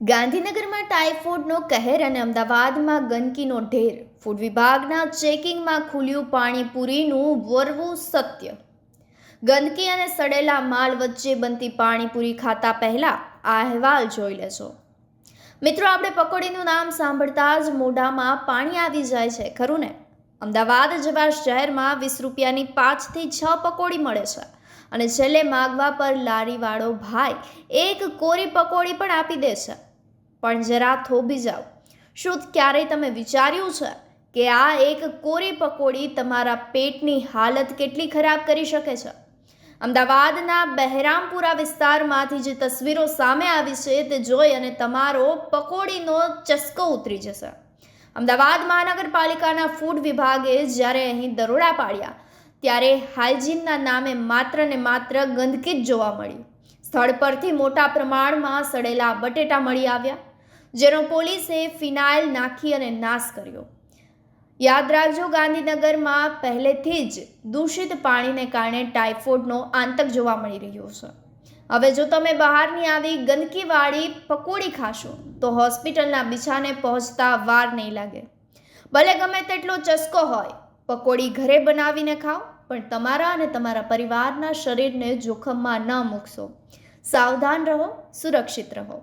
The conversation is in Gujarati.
ગાંધીનગરમાં ટાઇફોઇડનો કહેર અને અમદાવાદમાં ગંદકીનો ઢેર. ફૂડ વિભાગના ચેકિંગમાં ખુલ્યું પાણીપુરીનું વરવું સત્ય. ગંદકી અને સડેલા માલ વચ્ચે બનતી પાણીપુરી ખાતા પહેલા આ અહેવાલ જોઈ લેજો. મિત્રો, આપણે પકોડીનું નામ સાંભળતા જ મોઢામાં પાણી આવી જાય છે, ખરું ને? અમદાવાદ જેવા શહેરમાં વીસ રૂપિયાની પાંચથી છ પકોડી મળે છે અને છેલ્લે માગવા પર લારીવાળો ભાઈ એક કોરી પકોડી પણ આપી દે છે. પણ જરા થોભી જાઓ. શું ક્યારેય તમે વિચાર્યું છે કે આ એક કોરી પકોડી તમારા પેટની હાલત કેટલી ખરાબ કરી શકે છે? અમદાવાદના બહેરામપુરા વિસ્તારમાંથી જે તસવીરો સામે આવી છે તે જોઈ અને તમારો પકોડીનો ચસ્કો ઉતરી જશે. અમદાવાદ મહાનગરપાલિકાના ફૂડ વિભાગે જ્યારે અહીં દરોડા પાડ્યા, ત્યારે હાઇજીનના નામે માત્ર ને માત્ર ગંદકી જ જોવા મળી. સ્થળ પરથી મોટા પ્રમાણમાં સડેલા બટેટા મળી આવ્યા. જેનો પોલીસે ફિનાઇલ નાખી અને નાશ કર્યો. યાદ રાખજો, ગાંધીનગરમાં પહેલેથી જ દૂષિત પાણીને કારણે ટાઇફોઇડનો આતંક જોવા મળી રહ્યો છે. હવે જો તમે બહારની આવી ગંદકીવાળી પકોડી ખાશો, તો હોસ્પિટલના બિછાને પહોંચતા વાર નહીં લાગે. ભલે ગમે તેટલો ચસ્કો હોય, પકોડી ઘરે બનાવીને ખાઓ, પણ તમારા અને તમારા પરિવારના શરીરને જોખમમાં ન મૂકશો. સાવધાન રહો, સુરક્ષિત રહો.